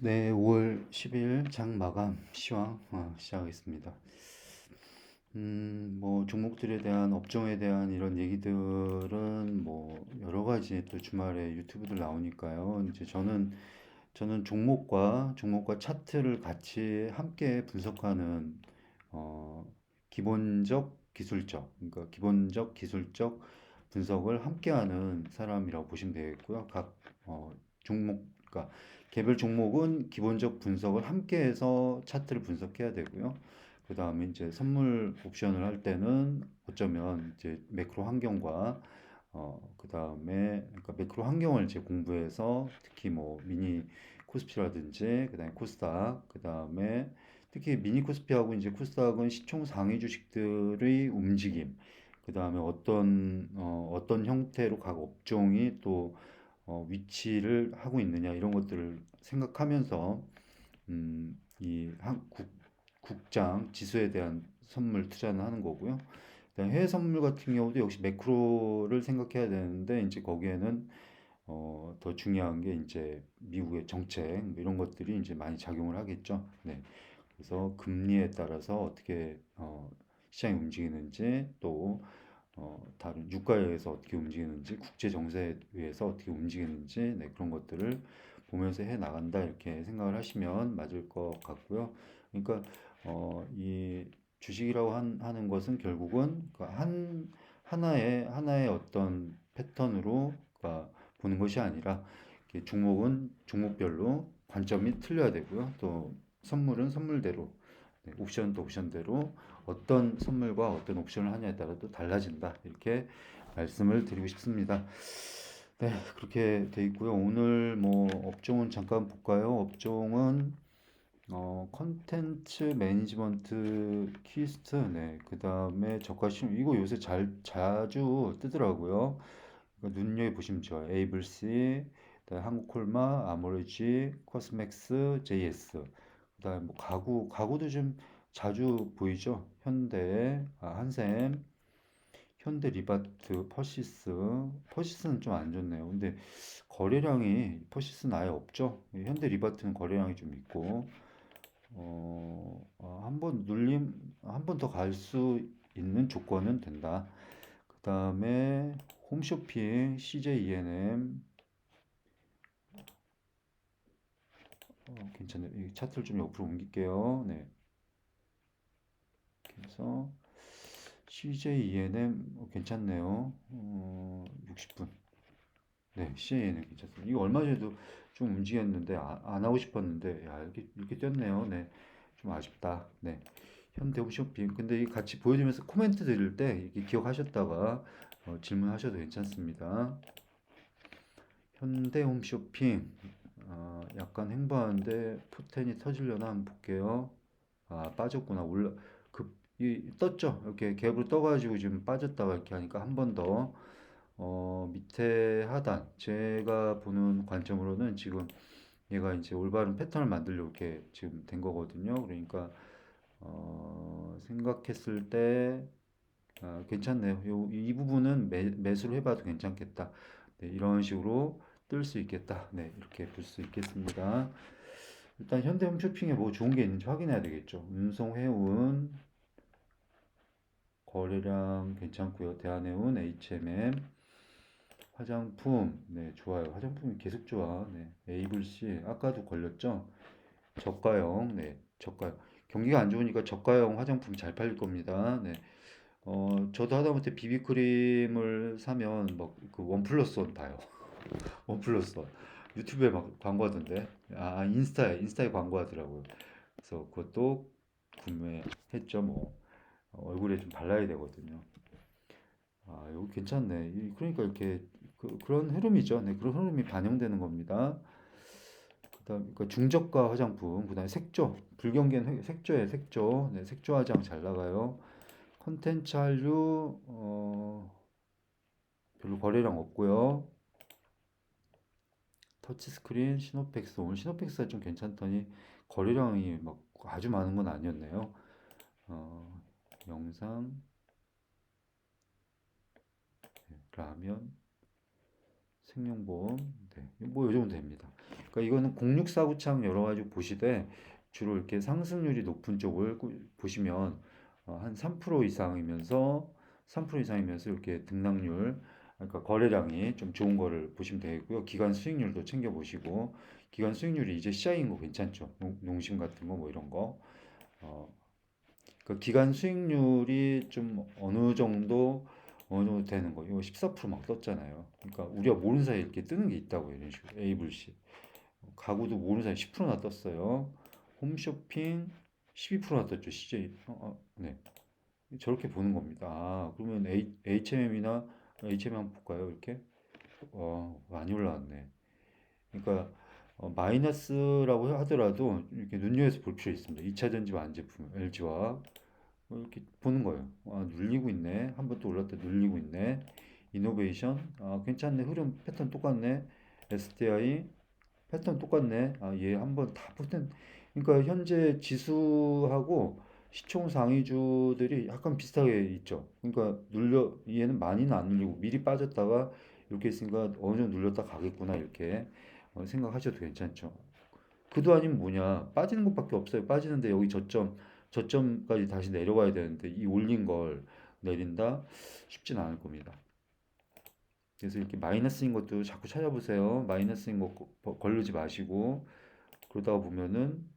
네, 5월 10일 장 마감 시황 어, 시작하겠습니다. 음, 뭐 종목들에 대한 업종에 대한 이런 얘기들은 뭐 여러 가지 또 주말에 유튜브들 나오니까요. 이제 저는 저는 종목과 종목과 차트를 같이 함께 분석하는 어, 기본적 기술적 그러니까 기본적 기술적 분석을 함께하는 사람이라고 보시면 되겠고요. 각 어, 종목 그러니까 개별 종목은 기본적 분석을 함께 해서 차트를 분석해야 되고요. 그 다음에 이제 선물 옵션을 할 때는 어쩌면 이제 매크로 환경과 어, 그 다음에 그러니까 매크로 환경을 이제 공부해서 특히 뭐 미니 코스피라든지 그 다음에 코스닥 그 다음에 특히 미니 코스피하고 이제 코스닥은 시총 상위 주식들의 움직임 그 다음에 어떤 어, 어떤 형태로 각 업종이 또 어, 위치를 하고 있느냐 이런 것들을 생각하면서 음, 이 한국 국장 지수에 대한 선물 투자는 하는 거고요. 해외 선물 같은 경우도 역시 매크로를 생각해야 되는데 이제 거기에는 어, 더 중요한 게 이제 미국의 정책 뭐 이런 것들이 이제 많이 작용을 하겠죠. 네. 그래서 금리에 따라서 어떻게 어, 시장이 움직이는지 또 어, 다른 유가에 의해서 어떻게 움직이는지 국제 정세에 의해서 어떻게 움직이는지 네, 그런 것들을 보면서 해 나간다 이렇게 생각을 하시면 맞을 것 같고요. 그러니까 어, 이 주식이라고 한, 하는 것은 결국은 그한 하나의 하나의 어떤 패턴으로 그러니까 보는 것이 아니라 종목은 종목별로 관점이 틀려야 되고요. 또 선물은 선물대로 네, 옵션도 옵션대로 어떤 선물과 어떤 옵션을 하냐에 따라 또 달라진다. 이렇게 말씀을 드리고 싶습니다. 네, 그렇게 돼 있고요. 오늘 뭐 업종은 잠깐 볼까요? 업종은 어, 컨텐츠 매니지먼트 키스트, 네, 그 다음에 저가 심, 이거 요새 잘, 자주 뜨더라고요. 이거 눈여겨 보시면 좋아요. 에이블시, 그다음에 한국콜마, 아모레지, 코스맥스, JS. 그다음에 뭐 가구, 가구도 좀 자주 보이죠. 현대, 아, 한샘, 현대 리바트, 퍼시스. 퍼시스는 좀 안 좋네요. 근데 거래량이 퍼시스는 아예 없죠. 현대 리바트는 거래량이 좀 있고. 어, 어, 한번 눌림, 한 번 더 갈 수 있는 조건은 된다. 그 다음에 홈쇼핑, CJ 어, 괜찮네요. 이 차트를 좀 옆으로 옮길게요. 네. 그래서 CJ ENM 어, 괜찮네요. 어, 60분. 네, CJ ENM 괜찮습니다. 이거 얼마 전에도 좀 움직였는데 아, 안 하고 싶었는데 야, 이렇게 이렇게 뛰었네요. 네. 좀 아쉽다. 네. 현대홈쇼핑. 근데 이 같이 보여주면서 코멘트 드릴 때 이렇게 기억하셨다가 어, 질문하셔도 괜찮습니다. 현대홈쇼핑. 어, 약간 횡보하는데 포텐이 터지려나 한번 볼게요. 아, 빠졌구나. 올라 급 이, 떴죠. 이렇게 갭으로 떠가지고 지금 빠졌다가 이렇게 하니까 한 번 더 어, 밑에 하단 제가 보는 관점으로는 지금 얘가 이제 올바른 패턴을 만들려고 이렇게 지금 된 거거든요. 그러니까 어, 생각했을 때 아, 괜찮네요. 요, 이 부분은 매, 매수를 해봐도 괜찮겠다. 네, 이런 식으로 뜰 수 있겠다. 네, 이렇게 볼 수 있겠습니다. 일단 현대홈쇼핑에 뭐 좋은 게 있는지 확인해야 되겠죠. 운송 해운 거래량 괜찮고요. 대한해운 H&M 화장품 네 좋아요. 화장품이 계속 좋아. 네 에이블씨 아까도 걸렸죠. 저가형 네 저가 경기가 안 좋으니까 저가형 화장품 잘 팔릴 겁니다. 네. 어, 저도 하다못해 비비크림을 사면 막 그 원 플러스 원 봐요. 원 플러스 원. 유튜브에 막 광고하던데. 아, 인스타에, 인스타에 광고하더라고요. 그래서 그것도 구매했죠, 뭐. 어, 얼굴에 좀 발라야 되거든요. 아, 여기 괜찮네. 이- 그러니까 이렇게 그, 그런 흐름이죠. 네, 그런 흐름이 반영되는 겁니다. 그다음 그 중저가 화장품, 그다음에 색조, 불경기는 색조에 색조, 네, 색조 화장 잘 나가요. 컨텐츠 한류 어, 별로 거래량 없고요. 터치스크린, 시노펙스 오늘 시노펙스가 좀 괜찮더니 거래량이 막 아주 많은 건 아니었네요. 어, 영상, 네, 라면, 생명보험, 네, 뭐요 정도 됩니다. 그러니까 이거는 0649창 여러 가지 보시되 주로 이렇게 상승률이 높은 쪽을 꾸- 보시면 어, 한3% 이상이면서 3% 이상이면서 이렇게 등락률 그러니까 거래량이 좀 좋은 거를 보시면 되겠고요. 기간 수익률도 챙겨 보시고 기간 수익률이 이제 시작인 거 괜찮죠. 농- 농심 같은 거 뭐 이런 거. 어, 그 기간 수익률이 좀 어느 정도 어느 정도 되는 거. 이거 14%막 떴잖아요. 그러니까 우리가 모르는 사이에 이렇게 뜨는 게 있다고 이런 식으로. 에이블시. 가구도 모르는 사이에 10%나 떴어요. 홈쇼핑 12%나 떴죠. CJ. 어, 어, 네. 저렇게 보는 겁니다. 아, 그러면 H&M이나 H&M 한번 볼까요? 이렇게. 어, 많이 올라왔네. 그러니까 어, 마이너스라고 하더라도 이렇게 눈여겨서 볼 필요 있습니다. 2차 전지 완 제품 LG와 이렇게 보는 거예요. 아, 눌리고 있네. 한 번 또 올랐다 눌리고 있네. 이노베이션. 아, 괜찮네. 흐름 패턴 똑같네. SDI 패턴 똑같네. 아, 얘 한 번 다 붙은 그러니까 현재 지수하고 시총 상위주들이 약간 비슷하게 있죠. 그러니까 눌려 얘는 많이는 안 눌리고 미리 빠졌다가 이렇게 있으니까 어느 정도 눌렸다 가겠구나 이렇게 어, 생각하셔도 괜찮죠. 그도 아니면 뭐냐 빠지는 것밖에 없어요. 빠지는데 여기 저점 저점까지 다시 내려와야 되는데 이 올린 걸 내린다 쉽진 않을 겁니다. 그래서 이렇게 마이너스인 것도 자꾸 찾아보세요. 마이너스인 거 거- 걸르지 마시고 그러다가 보면은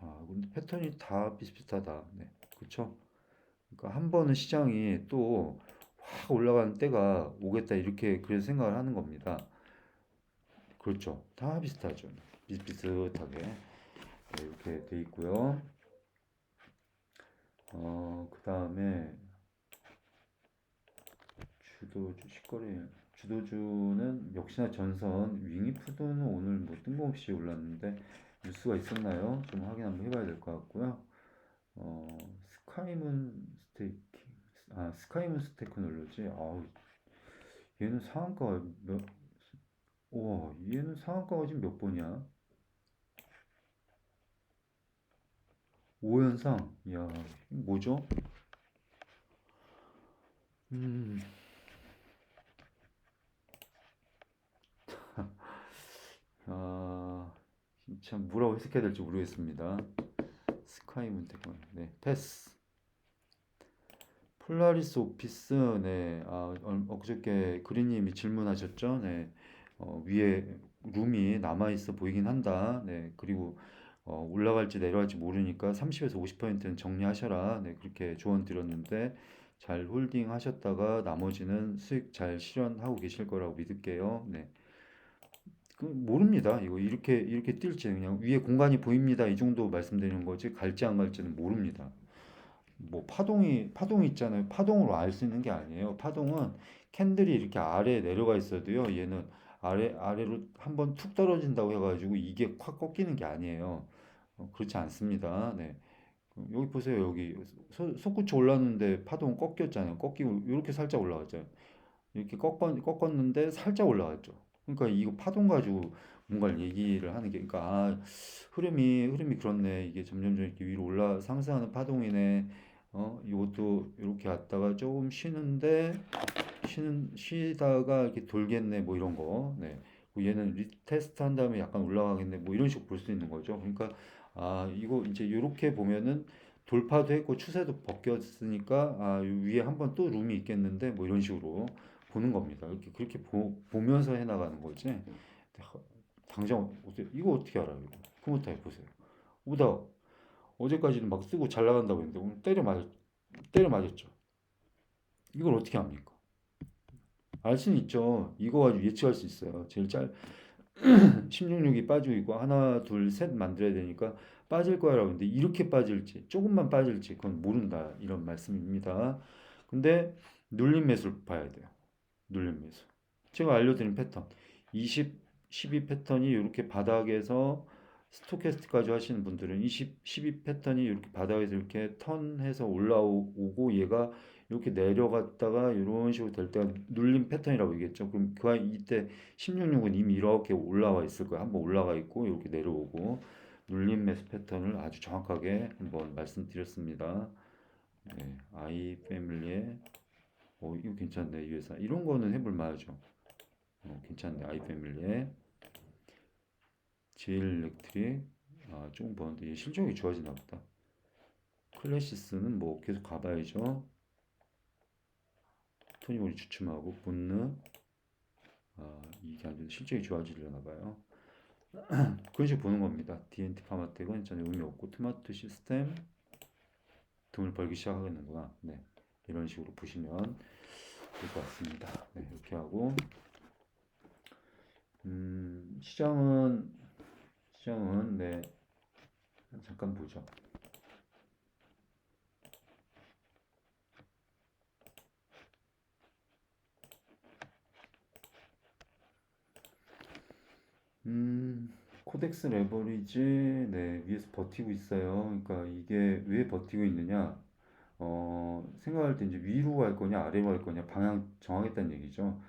아 근데 패턴이 다 비슷비슷하다. 네, 그렇죠? 그러니까 한 번은 시장이 또 확 올라가는 때가 오겠다 이렇게 그래서 생각을 하는 겁니다. 그렇죠? 다 비슷하죠. 비슷비슷하게 네, 이렇게 돼 있고요. 어, 그 다음에 주도주 식거래 주도주는 역시나 전선 윙이푸드는 오늘 뭐 뜬금없이 올랐는데 뉴스가 있었나요? 좀 확인 한번 해봐야 될 것 같고요. 어, 스카이문 스테이킹 아 스카이문 스테크놀로지 아우 얘는 상한가가 몇 우와 얘는 상한가가 지금 몇 번이야? 5연상 이야 뭐죠? 음, 아, 참 뭐라고 해석해야 될지 모르겠습니다. 스카이 문 테크놀 네, 패스. 폴라리스 오피스, 네, 아, 얼- 엊그저께 그린님이 질문하셨죠? 네, 어, 위에 룸이 남아 있어 보이긴 한다. 네, 그리고 어, 올라갈지 내려갈지 모르니까 30에서 50%는 정리하셔라. 네, 그렇게 조언 드렸는데 잘 홀딩 하셨다가 나머지는 수익 잘 실현하고 계실 거라고 믿을게요. 네, 그 모릅니다. 이거 이렇게 이렇게 뛸지 그냥 위에 공간이 보입니다. 이 정도 말씀드리는 거지 갈지 안 갈지는 모릅니다. 뭐 파동이 파동이 있잖아요. 파동으로 알 수 있는 게 아니에요. 파동은 캔들이 이렇게 아래에 내려가 있어도요. 얘는 아래 아래로 한번 툭 떨어진다고 해가지고 이게 확 꺾이는 게 아니에요. 어, 그렇지 않습니다. 네. 그 여기 보세요. 여기 소, 솟구쳐 올랐는데 파동 꺾였잖아요. 꺾이고 이렇게 살짝 올라갔잖아요. 이렇게 꺾었, 꺾었는데 살짝 올라갔죠. 그러니까 이거 파동 가지고 뭔가를 얘기를 하는 게, 그러니까 아, 흐름이 흐름이 그렇네. 이게 점점점 이렇게 위로 올라 상승하는 파동이네. 어, 이것도 이렇게 갔다가 조금 쉬는데 쉬는 쉬다가 이렇게 돌겠네. 뭐 이런 거. 네. 그리고 얘는 리테스트 한 다음에 약간 올라가겠네. 뭐 이런 식으로 볼 수 있는 거죠. 그러니까 아, 이거 이제 이렇게 보면은 돌파도 했고 추세도 벗겼으니까 아, 요 위에 한번 또 룸이 있겠는데 뭐 이런 식으로 보는 겁니다. 이렇게 그렇게 보, 보면서 해 나가는 거지. 당장 어떻게 이거 어떻게 알아요? 이거 그것부터 해보세요. 오다 어제까지는 막 쓰고 잘 나간다고 했는데 오늘 때려 맞 때려 맞았죠. 이걸 어떻게 합니까? 알 수는 있죠. 이거 가지고 예측할 수 있어요. 제일 짤 1666이 빠지고 있고 하나 둘 셋 만들어야 되니까 빠질 거야라고 했는데 이렇게 빠질지 조금만 빠질지 그건 모른다 이런 말씀입니다. 근데 눌림 매수를 봐야 돼요. 매수. 제가 알려드린 패턴 20 12 패턴이 이렇게 바닥에서 스토캐스트까지 하시는 분들은 20 12 패턴이 이렇게 바닥에서 이렇게 턴해서 올라오고 얘가 이렇게 내려갔다가 이런 식으로 될 때가 눌림 패턴이라고 얘기했죠. 그럼 그 이때 1666은 이미 이렇게 올라와 있을 거예요. 한번 올라가 있고 이렇게 내려오고 눌림 매수 패턴을 아주 정확하게 한번 말씀드렸습니다. 네, 아이 패밀리의 어 이거 괜찮네 이 회사 이런 거는 해볼 만하죠. 어, 괜찮네 아이 패밀리의 제일렉트릭 아, 조금 보는데 얘 실적이 좋아지나 보다. 클래시스는 뭐 계속 가봐야죠. 토니모리 주춤하고 본느 아, 이게 안 돼도 실적이 좋아지려나 봐요. 그런 식으로 보는 겁니다. DNT 파마텍은 전혀 의미 없고 토마토 시스템 돈을 벌기 시작하겠는구나. 네, 이런 식으로 보시면 될 것 같습니다. 네, 이렇게 하고 음, 시장은 시장은 네 잠깐 보죠. 음, 코덱스 레버리지 네 위에서 버티고 있어요. 그러니까 이게 왜 버티고 있느냐? 어, 생각할 때 이제 위로 갈 거냐 아래로 갈 거냐 방향 정하겠다는 얘기죠.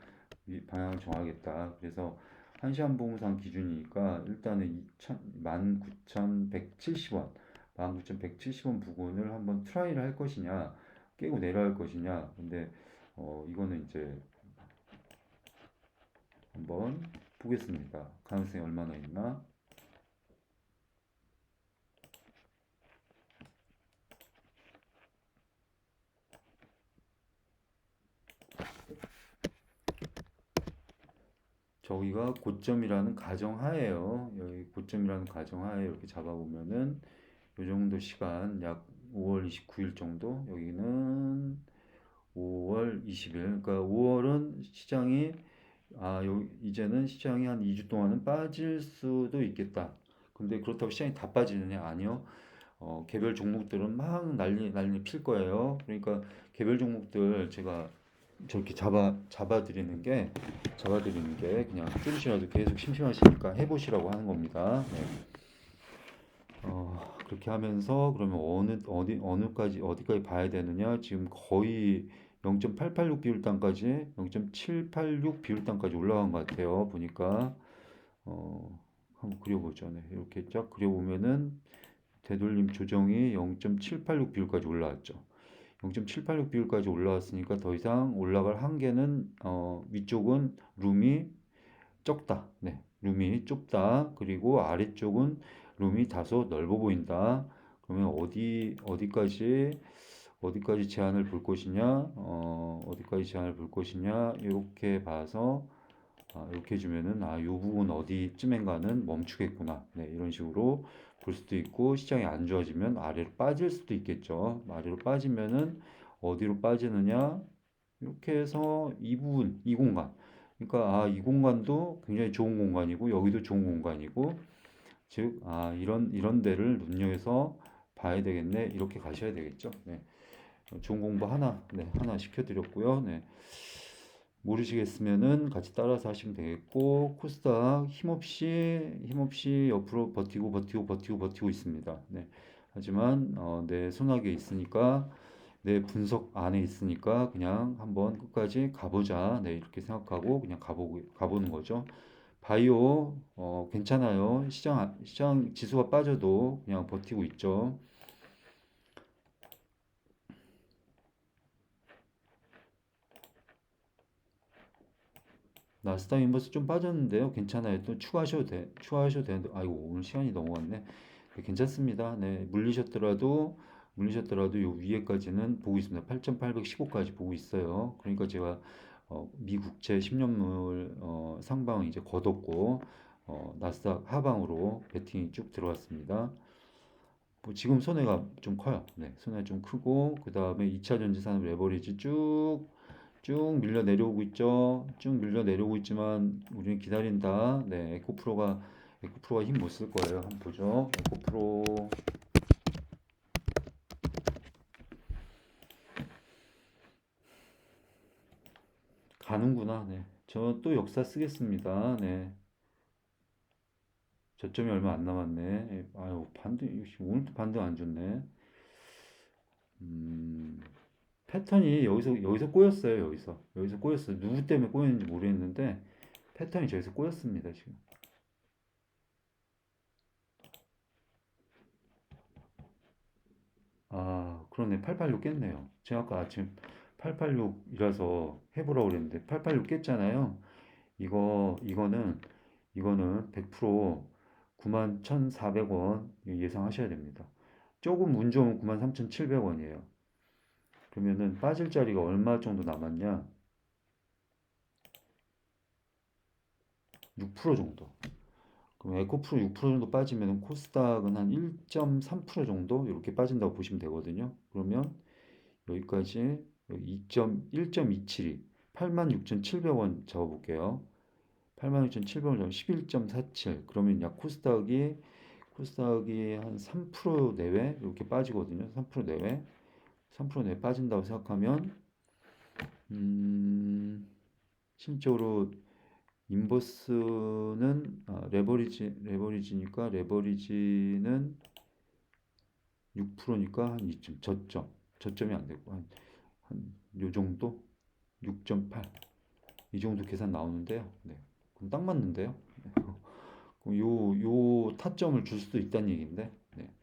위, 방향 정하겠다. 그래서 한시간 봉상 기준이니까 일단은 19,170원, 19,170원 부근을 한번 트라이를 할 것이냐, 깨고 내려갈 것이냐. 근데 어, 이거는 이제 한번 보겠습니다. 가능성이 얼마나 있나? 저기가 고점이라는 가정하에요. 여기 고점이라는 가정하에 이렇게 잡아보면은 요 정도 시간 약 5월 29일 정도 여기는 5월 20일 그러니까 5월은 시장이 아, 요, 이제는 시장이 한 2주 동안은 빠질 수도 있겠다. 근데 그렇다고 시장이 다 빠지느냐? 아니요. 어, 개별 종목들은 막 난리 난리 필 거예요. 그러니까 개별 종목들 제가 저렇게 잡아 잡아드리는 게 잡아드리는 게 그냥 조금씩이라도 계속 심심하시니까 해보시라고 하는 겁니다. 네. 어, 그렇게 하면서 그러면 어느 어디 어느까지 어디까지 봐야 되느냐? 지금 거의 0.886 비율단까지 0.786 비율단까지 올라간 것 같아요. 보니까 어, 한번 그려보죠. 네, 이렇게 쫙 그려보면은 되돌림 조정이 0.786 비율까지 올라왔죠. 0.786 비율까지 올라왔으니까 더 이상 올라갈 한계는 어, 위쪽은 룸이 적다. 네, 룸이 좁다. 그리고 아래쪽은 룸이 다소 넓어 보인다. 그러면 어디 어디까지 어디까지 제한을 볼 것이냐, 어, 어디까지 제한을 볼 것이냐, 이렇게 봐서, 아, 이렇게 해주면은, 아, 요 부분 어디쯤인가는 멈추겠구나. 네, 이런 식으로 볼 수도 있고, 시장이 안 좋아지면 아래로 빠질 수도 있겠죠. 아래로 빠지면은 어디로 빠지느냐, 이렇게 해서 이 부분, 이 공간. 그러니까, 아, 이 공간도 굉장히 좋은 공간이고, 여기도 좋은 공간이고, 즉, 아, 이런, 이런 데를 눈여겨서 봐야 되겠네. 이렇게 가셔야 되겠죠. 네. 좋은 공부 하나, 네, 하나 시켜 드렸고요. 네. 모르시겠으면은 같이 따라서 하시면 되겠고 코스닥 힘없이 힘없이 옆으로 버티고 버티고 버티고 버티고 있습니다. 네. 하지만 어, 내 손아귀에 있으니까 내 분석 안에 있으니까 그냥 한번 끝까지 가보자. 네, 이렇게 생각하고 그냥 가보고 가보는 거죠. 바이오 어, 괜찮아요. 시장 시장 지수가 빠져도 그냥 버티고 있죠. 나스닥 인버스 좀 빠졌는데요. 괜찮아요. 또 추가하셔도 돼. 추가하셔도 되는데, 아이고, 오늘 시간이 넘어갔네. 네, 괜찮습니다. 네, 물리셨더라도, 물리셨더라도 요 위에까지는 보고 있습니다. 8,815까지 보고 있어요. 그러니까 제가, 어, 미 국채 10년물, 어, 상방을 이제 걷었고, 어, 나스닥 하방으로 베팅이 쭉 들어왔습니다. 뭐 지금 손해가 좀 커요. 네, 손해가 좀 크고, 그 다음에 2차 전지산 레버리지 쭉 쭉 밀려 내려오고 있죠. 쭉 밀려 내려오고 있지만 우리는 기다린다. 네, 에코프로가 에코프로가 힘 못 쓸 거예요. 한번 보죠. 에코프로 가는구나. 네. 저 또 역사 쓰겠습니다. 네. 저점이 얼마 안 남았네. 아유, 반등, 오늘도 반등 안 좋네. 음. 패턴이 여기서 여기서 꼬였어요. 여기서 여기서 꼬였어요. 누구 때문에 꼬였는지 모르겠는데 패턴이 저기서 꼬였습니다. 지금. 아 그러네 886 깼네요. 제가 아까 아침 886이라서 해보라고 그랬는데 886 깼잖아요. 이거 이거는 이거는 100% 91,400원 예상하셔야 됩니다. 조금 운 좋으면 93,700원이에요. 그러면은 빠질 자리가 얼마 정도 남았냐? 6% 정도. 그럼 에코프로 6% 정도 빠지면 코스닥은 한 1.3% 정도 이렇게 빠진다고 보시면 되거든요. 그러면 여기까지 2.1.272 86,700원 잡아볼게요. 86,700원 11.47 그러면 약 코스닥이 코스닥이 한 3% 내외 이렇게 빠지거든요. 3% 내외 3% 내외 빠진다고 생각하면 음, 실적으로 인버스는 아, 레버리지 레버리지니까 레버리지는 6%니까 한 2점 저점 저점이 안 되고 한 한요 정도 6.8이 정도 계산 나오는데요. 네. 그럼 딱 맞는데요. 네. 그럼 요, 요 타점을 줄 수도 있다는 얘기인데, 네.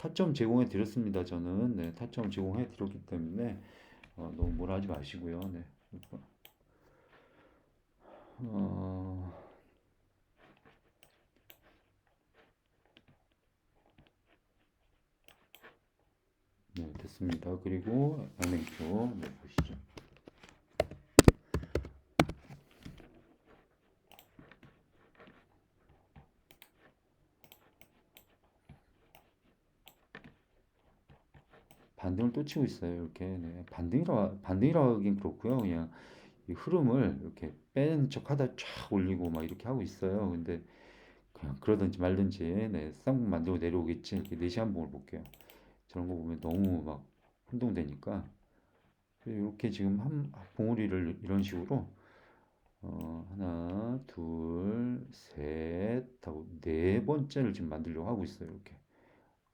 타점 제공해 드렸습니다. 저는, 네. 타점 제공해 드렸기 때문에, 어, 너무 뭐라 하지 마시고요. 네. 어, 네, 됐습니다. 그리고 양냉표, 네, 보시죠. 반등을 또 치고 있어요. 이렇게 네. 반등이라 반등이라 하긴 그렇고요. 그냥 이 흐름을 이렇게 빼는 척하다 쫙 올리고 막 이렇게 하고 있어요. 근데 그냥 그러든지 말든지 네, 쌍봉 만들고 내려오겠지. 이렇게 4시간 봉을 볼게요. 저런 거 보면 너무 막 혼동되니까 이렇게 지금 한 봉우리를 이런 식으로 어, 하나, 둘, 셋 하고 네 번째를 지금 만들려고 하고 있어요. 이렇게.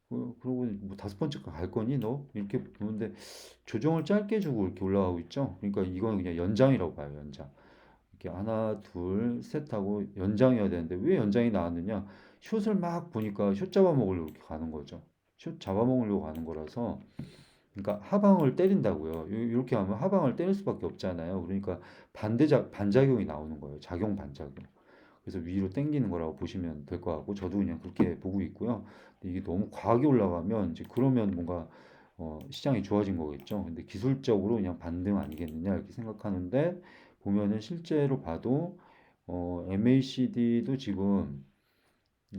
그, 그러고 뭐 다섯 번째 갈 거니 너? 이렇게 보는데 조정을 짧게 주고 이렇게 올라가고 있죠. 그러니까 이건 그냥 연장이라고 봐요. 연장. 이렇게 하나, 둘, 셋 하고 연장이어야 되는데 왜 연장이 나왔느냐? 숏을 막 보니까 숏 잡아먹으려고 이렇게 가는 거죠. 숏 잡아먹으려고 가는 거라서 그러니까 하방을 때린다고요. 요- 이렇게 하면 하방을 때릴 수밖에 없잖아요. 그러니까 반대작 반작용이 나오는 거예요. 작용 반작용. 그래서 위로 당기는 거라고 보시면 될 것 같고 저도 그냥 그렇게 보고 있고요. 이게 너무 과하게 올라가면 이제 그러면 뭔가 어, 시장이 좋아진 거겠죠. 근데 기술적으로 그냥 반등 아니겠느냐 이렇게 생각하는데 보면은 실제로 봐도 어, MACD도 지금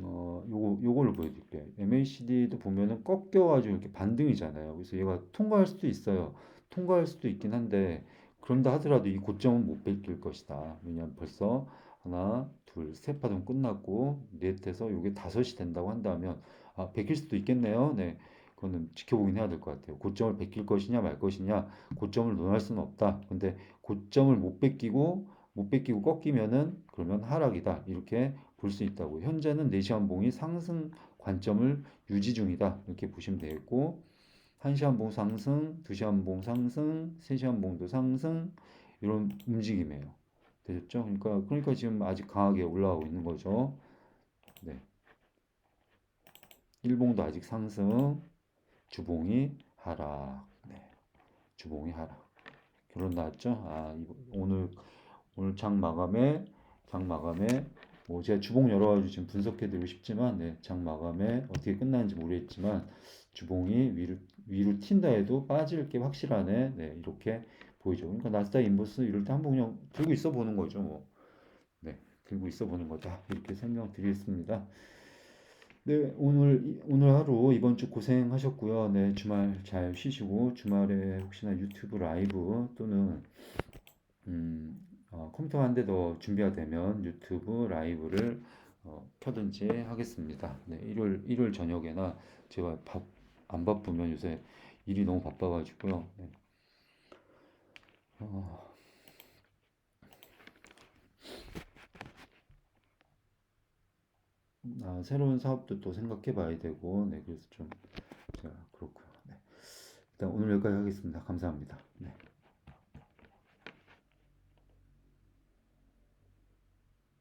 어, 요거, 요걸로 보여드릴게요. MACD도 보면은 꺾여가지고 이렇게 반등이잖아요. 그래서 얘가 통과할 수도 있어요. 통과할 수도 있긴 한데, 그런다 하더라도 이 고점은 못 뺏길 것이다. 왜냐면 벌써 하나, 둘, 셋 파동 끝났고, 넷에서 요게 다섯이 된다고 한다면, 아, 뺏길 수도 있겠네요. 네. 그거는 지켜보긴 해야 될 것 같아요. 고점을 뺏길 것이냐 말 것이냐, 고점을 논할 수는 없다. 근데 고점을 못 뺏기고, 못 뺏기고 꺾이면은 그러면 하락이다. 이렇게 볼 수 있다고. 현재는 4시간 봉이 상승 관점을 유지 중이다. 이렇게 보시면 되겠고, 1시간 봉 상승, 2시간 봉 상승, 3시간 봉도 상승, 이런 움직임이에요. 되셨죠? 그러니까, 그러니까 지금 아직 강하게 올라가고 있는 거죠. 네. 1봉도 아직 상승, 주봉이 하락. 네. 주봉이 하락. 결론 나왔죠? 아, 오늘, 오늘 장 마감에, 장 마감에 뭐 제가 주봉 여러 가지 지금 분석해 드리고 싶지만 네, 장 마감에 어떻게 끝나는지 모르겠지만 주봉이 위로 위로 튄다 해도 빠질 게 확실하네. 네, 이렇게 보이죠. 그러니까 나스닥 인버스 이럴 때 한번 그냥 들고 있어 보는 거죠. 뭐. 네, 들고 있어 보는 거다. 이렇게 설명드리겠습니다. 네, 오늘 이- 오늘 하루 이번 주 고생하셨고요. 네, 주말 잘 쉬시고 주말에 혹시나 유튜브 라이브 또는 음, 어, 컴퓨터 한 대 더 준비가 되면 유튜브 라이브를 어, 켜든지 하겠습니다. 네, 일요일, 일요일 저녁에나 제가 밥, 안 바쁘면 요새 일이 너무 바빠가지고요. 네. 어, 아, 새로운 사업도 또 생각해 봐야 되고, 네, 그래서 좀 제가 그렇고요. 네. 일단 오늘 여기까지 하겠습니다. 감사합니다. 네.